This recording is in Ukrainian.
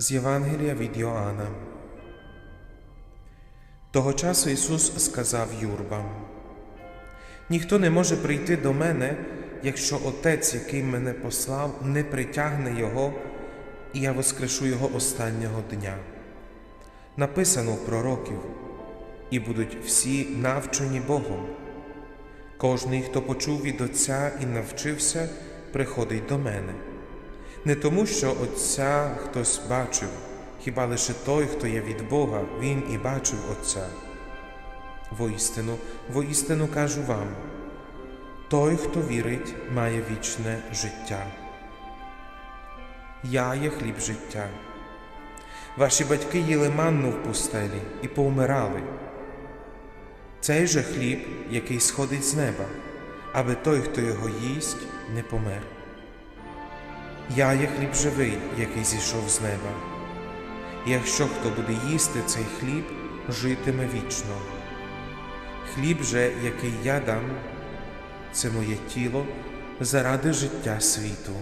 З Євангелія від Йоанна. Того часу Ісус сказав юрбам: Ніхто не може прийти до мене, якщо Отець, який мене послав, не притягне Його, і я воскрешу Його останнього дня. Написано в пророків, і будуть всі навчені Богом. Кожний, хто почув від Отця і навчився, приходить до мене. Не тому, що Отця хтось бачив, хіба лише той, хто є від Бога, він і бачив Отця. Воістину, воістину кажу вам: той, хто вірить, має вічне життя. Я є хліб життя. Ваші батьки їли манну в пустелі і повмирали. Цей же хліб, який сходить з неба, аби той, хто його їсть, не помер. Я є хліб живий, який зійшов з неба. Якщо хто буде їсти цей хліб, житиме вічно. Хліб же, який я дам, це моє тіло заради життя світу.